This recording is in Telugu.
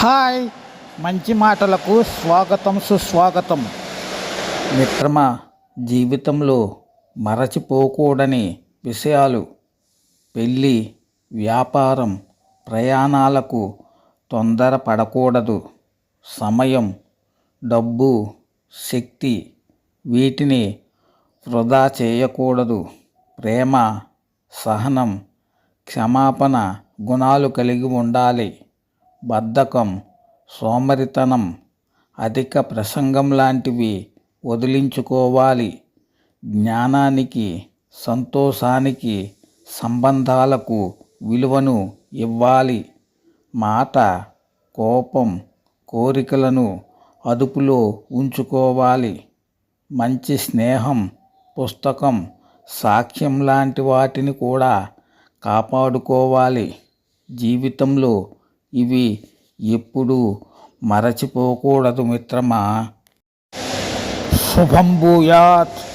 హాయ్ మంచి మాటలకు స్వాగతం సుస్వాగతం. మిత్రమా జీవితంలో మరచిపోకూడని విషయాలు పెళ్ళి వ్యాపారం ప్రయాణాలకు తొందరపడకూడదు. సమయం డబ్బు శక్తి వీటిని వృధా చేయకూడదు. ప్రేమ సహనం క్షమాపణ గుణాలు కలిగి ఉండాలి. బద్ధకం సోమరితనం అధిక ప్రసంగం లాంటివి వదిలించుకోవాలి. జ్ఞానానికి సంతోషానికి సంబంధాలకు విలువను ఇవ్వాలి. మాట కోపం కోరికలను అదుపులో ఉంచుకోవాలి. మంచి స్నేహం పుస్తకం సాక్ష్యం లాంటి వాటిని కూడా కాపాడుకోవాలి. జీవితంలో ఇవి ఎప్పుడు మరచిపోకూడదు మిత్రమా. శుభం భూయాత్.